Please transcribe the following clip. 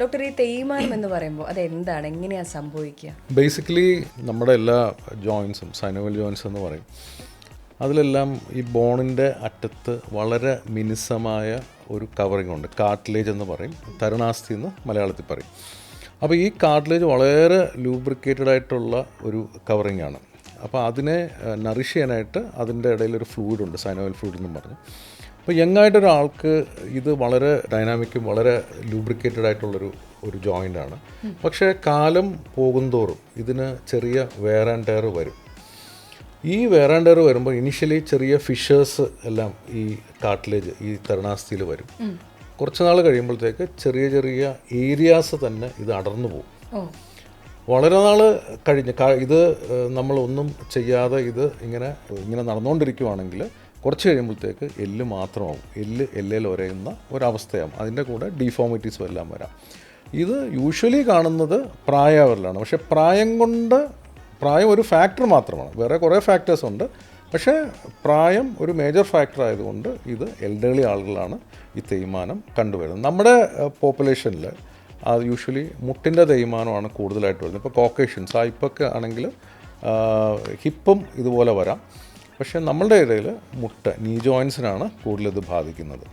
Doctor ഈ തേയ്മാനം എന്ന് പറയുമ്പോൾ അത് എന്താണ് എങ്ങനെയാ സംഭവിക്കുക? ബേസിക്കലി നമ്മുടെ എല്ലാ ജോയിൻസും സൈനോവൽ ജോയിൻസ് എന്ന് പറയും. അതിലെല്ലാം ഈ ബോണിന്റെ അറ്റത്ത് വളരെ മിനുസമായ ഒരു കവറിംഗ് ഉണ്ട്. കാർട്ടിലേജ് എന്ന് പറയും. തരുണാസ്തി എന്ന് മലയാളത്തിൽ പറയും. അപ്പോൾ ഈ കാർട്ടിലേജ് വളരെ ലൂബ്രിക്കേറ്റഡ് ആയിട്ടുള്ള ഒരു കവറിംഗ് ആണ്. അപ്പോൾ അതിനെ നറിഷ് ചെയ്യാനായിട്ട് അതിന്റെ ഇടയിൽ ഒരു ഫ്ലൂയിഡ് ഉണ്ട് സൈനോവൽ ഫ്ലൂയിഡ് എന്നും പറഞ്ഞു. അപ്പോൾ യങ്ങായിട്ട് ഒരാൾക്ക് ഇത് വളരെ ഡൈനാമിക്കും വളരെ ലൂബ്രിക്കേറ്റഡ് ആയിട്ടുള്ളൊരു ഒരു ജോയിന്റ് ആണ്. പക്ഷേ കാലം പോകുന്തോറും ഇതിന് ചെറിയ വെയർ ആൻഡ് ടയർ വരും. ഈ വെയർ ആൻഡ് ടയർ വരുമ്പോൾ ഇനിഷ്യലി ചെറിയ ഫിഷേഴ്സ് എല്ലാം ഈ കാട്ടിലേജ് ഈ തരണാസ്ഥിയിൽ വരും. കുറച്ച് നാൾ കഴിയുമ്പോഴത്തേക്ക് ചെറിയ ചെറിയ ഏരിയാസ് തന്നെ ഇത് അടർന്നു പോകും. വളരെ നാൾ കഴിഞ്ഞ് ഇത് നമ്മളൊന്നും ചെയ്യാതെ ഇത് ഇങ്ങനെ ഇങ്ങനെ നടന്നുകൊണ്ടിരിക്കുവാണെങ്കിൽ കുറച്ച് കഴിയുമ്പോഴത്തേക്ക് എല്ല് മാത്രമാവും. എല്ല് എല്ലിൽ ഒരയുന്ന ഒരവസ്ഥയാവും. അതിന്റെ കൂടെ ഡീഫോമിറ്റീസും എല്ലാം വരാം. ഇത് യൂഷ്വലി കാണുന്നത് പ്രായവരിലാണ് പക്ഷേ പ്രായം കൊണ്ട് പ്രായം ഒരു ഫാക്ടർ മാത്രമാണ്. വേറെ കുറേ ഫാക്ടേഴ്സ് ഉണ്ട്. പക്ഷേ പ്രായം ഒരു മേജർ ഫാക്ടർ ആയതുകൊണ്ട് ഇത് എൽഡേളി ആളുകളാണ് ഈ തേയ്മാനം കണ്ടുവരുന്നത്. നമ്മുടെ പോപ്പുലേഷനിൽ അത് യൂഷ്വലി മുട്ടിന്റെ തേയ്മാനമാണ് കൂടുതലായിട്ട് വരുന്നത്. ഇപ്പോൾ കോക്കേഷ്യൻസ് ആ ഇപ്പൊക്കെ ആണെങ്കിൽ ഹിപ്പും ഇതുപോലെ വരാം. പക്ഷേ നമ്മളുടെ ഇടയിൽ മുട്ട നീ ജോയിൻസിനാണ് കൂടുതൽ ഇത് ബാധിക്കുന്നത്.